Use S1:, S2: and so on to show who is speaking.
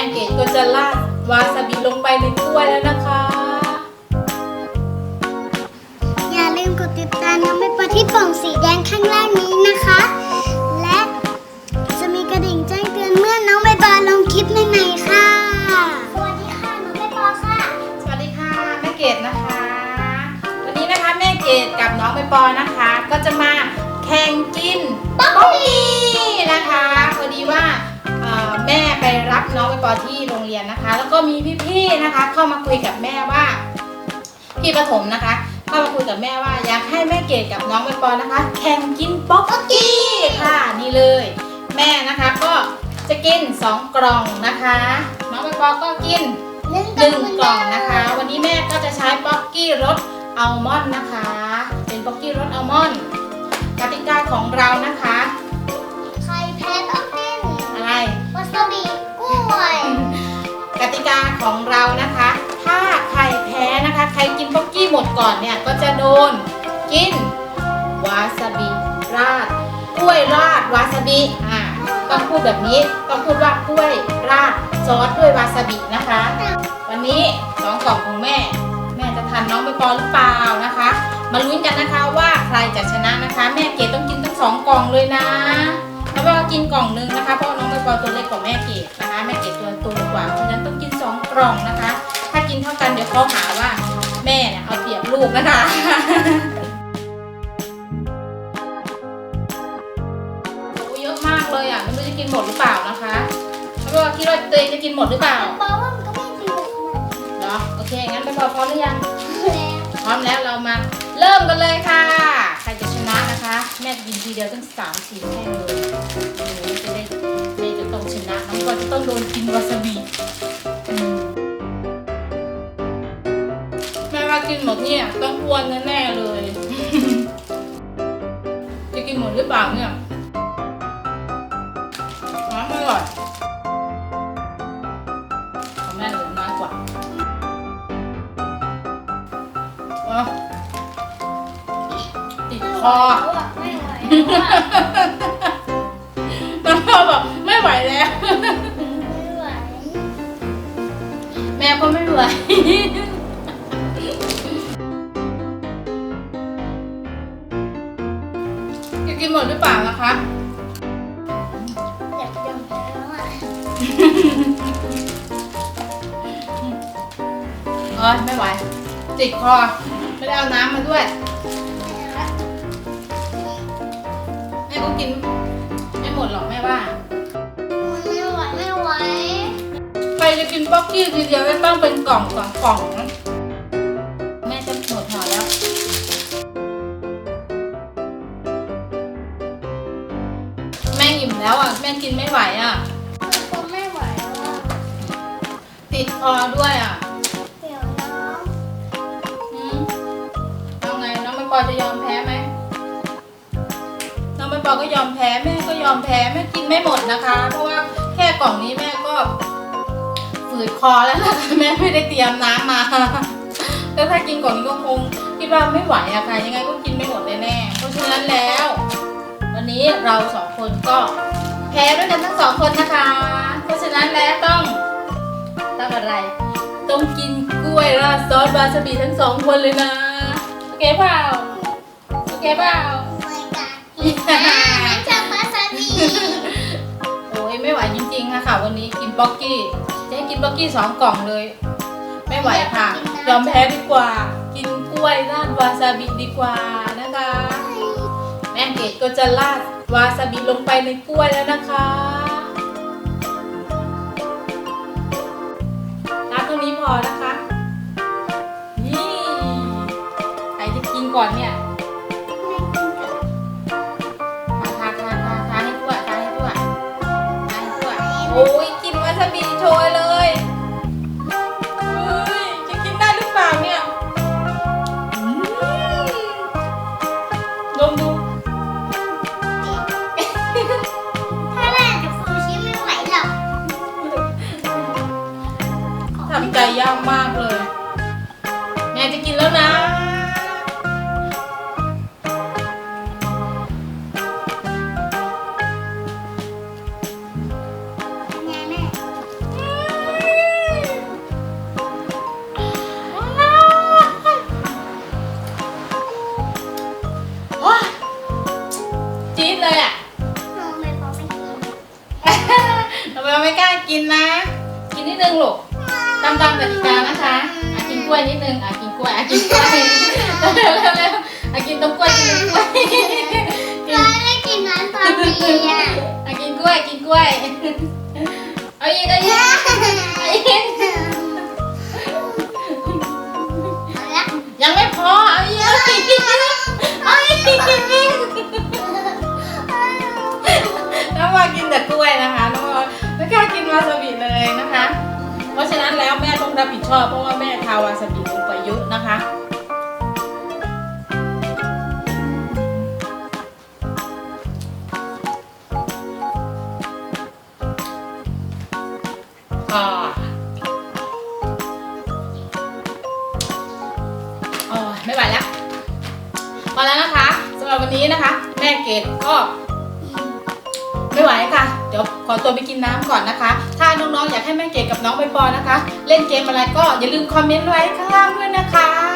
S1: ม่เกดก็จะราดวาซาบิลงไปในกล้วยแล้วนะคะ
S2: อย่าลืมกดติดตามน้องใบปอที่ป่องสีแดงข้างล่างนี้นะคะ และจะมีกระดิ่งแจ้งเตือนเมื่อน้องใบปอลงคลิปใหม่ๆค่ะ สวัสดีค่ะ น้องใบปอค่ะ
S1: สวัสดีค่ะแม่เกดนะคะ วันนี้นะคะแม่เกดกับน้องใบปอนะคะก็จะ รับน้องใบปอที่โรงเรียนนะคะ แล้วก็มีพี่ๆนะคะ เข้ามาคุยกับแม่ว่า พี่ประถมนะคะ เข้ามาคุยกับแม่ว่าอยากให้แม่เกดกับน้องใบปอนะคะ แข่งกินป๊อกกี้ค่ะนี่เลย แม่นะคะก็จะกิน 2 กล่องนะคะ น้องใบปอก็กิน
S2: หนึ่ง
S1: หนึ่งกล่องนะคะ วันนี้แม่ก็จะใช้ป๊อกกี้รสอัลมอนด์นะคะ เป็นป๊อกกี้รสอัลมอนด์กติกาของเรานะคะ หมดก่อนเนี่ยก็จะโดนกินวาซาบิราดกล้วยราดวาซาบิอ่าต้องพูดแบบนี้ต้องพูดว่ากล้วยราดซอสด้วยวาซาบินะคะ วันนี้สองกล่องของแม่ แม่จะทันน้องใบปอหรือเปล่านะคะ มาลุ้นกันนะคะว่าใครจะชนะนะคะ แม่เกดต้องกินทั้งสองกล่องเลยนะแล้วก็กินกล่องนึงนะคะเพราะน้องใบปอตัวเล็กกว่าแม่เกดนะคะแม่เกดตัวโตกว่าเพราะฉะนั้นต้องกินสองกล่องนะคะ ถ้ากินเท่ากันเดี๋ยวเขาหาว่า แม่เนี่ยเอาเปรียบลูกนะคะโอ้เยอะมากเลยอะไม่รู้จะกินหมดหรือเปล่านะคะแล้วก็คิดว่าตัวเองจะกินหมดหรือเปล่า
S2: ปอว่ามันก็ไม่ดีหรอกนะ
S1: เนาะโอเคงั้นไปพอพร้อมหรือยัง
S2: แล้ว
S1: พร้อมแล้วเรามาเริ่มกันเลยค่ะ ใครจะชนะนะคะ แม่จะกินทีเดียวตั้งสามสี่แท่งเลยโอ้โหจะได้แม่จะต้องชนะน้องก็จะต้องโดนกินวาซาบิ แม่ว่ากินหมดเนี่ยต้องอ้วนแน่ๆเลย จะกินหมดหรือเปล่าเนี่ยน้ำไม่อร่อยของแม่เหลือน้อยกว่าอะติดคอ
S2: ไม่ไหว
S1: น้องพ่อบอกไม่ไหวแล้ว
S2: ไม่ไหว
S1: แม่ก็ไม่ไหว กินหมดหรือเปล่านะคะ
S2: อยากจะแพ้แล้วอะ
S1: เออไม่ไหว ติดคอ ไม่ได้เอาน้ำมาด้วย แม่ก็กิน ไม่หมดหรอกแม่ว่า
S2: ไม่ไหวไม่ไหว
S1: ใครจะกินป๊อกกี้ทีเดียวก็ต้องเป็นกล่องสองกล่องนะ ม่กินไม่ไหวอะ
S2: ก็ไม่ไหวแล้วอะ
S1: ติดคอด้วยอะ
S2: เดี๋ยวน้อง
S1: อืมเอาไงน้องไม่ปอจะยอมแพ้ไหมน้องไม่ปอก็ยอมแพ้แม่ก็ยอมแพ้แม่กินไม่หมดนะคะ เพราะว่าแค่กล่องนี้แม่ก็ฝืดคอแล้วนะคะแม่ไม่ได้เตรียมน้ำมาแล้วถ้ากินกล่องนี้ก็คงคิดว่าไม่ไหวอะค่ะยังไงก็กินไม่หมดแน่ๆเพราะฉะนั้นแล้ว วันนี้เราสองคนก็ แพ้ด้วยกันทั้งสองคนนะคะ เพราะฉะนั้นแล้วต้องต้องอะไร ต้องกินกล้วยราดซอสวาซาบิทั้งสองคนเลยนะ โอเคเปล่า โอเคเปล่า
S2: ไม่กล้ากินนะจะมาซาบิ
S1: โอ้ยไม่ไหวจริงๆค่ะค่ะวันนี้กินป๊อกกี้จะให้กินป๊อกกี้สองกล่องเลย ไม่ไหวค่ะ ยอมแพ้ดีกว่า กินกล้วยราดวาซาบิดีกว่านะคะ แม่เกดก็จะราด วาซาบิลงไปในกล้วยแล้วนะคะราดตรงนี้พอนะคะ นี่ใครจะกินก่อนเนี่ยทาทาทาทาทาให้ทั่วทาให้ทั่วทาให้ทั่วโอ้ยกินวาซาบิโชย ยา
S2: กมา
S1: กเลย วยนิดนึงอะกินกล้วยอะกินกล้วยเร็วเร็วเร็วอะกินต้มกล้วยกินต้มกล้วยกิน
S2: เราได้กินน้ำตอนนี้อะ
S1: อะกินกล้วยกินกล้วยเอาอีกเอาอีกเอาอีกยังไม่พอเอาอีกเอาอีกเอาอีก รับผิดชอบเพราะว่าแม่ทาวาซาบิลงไปเยอะนะคะอ่าอ๋อไม่ไหวแล้วพอแล้วนะคะสำหรับวันนี้นะคะ แม่เกดก็ ไม่ไหวค่ะ เดี๋ยวขอตัวไปกินน้ำก่อนนะคะ ถ้าน้องๆอยากให้แม่เกดกับน้องใบปอนะคะ เล่นเกมอะไรก็อย่าลืมคอมเมนต์ไว้ข้างล่างด้วยนะคะ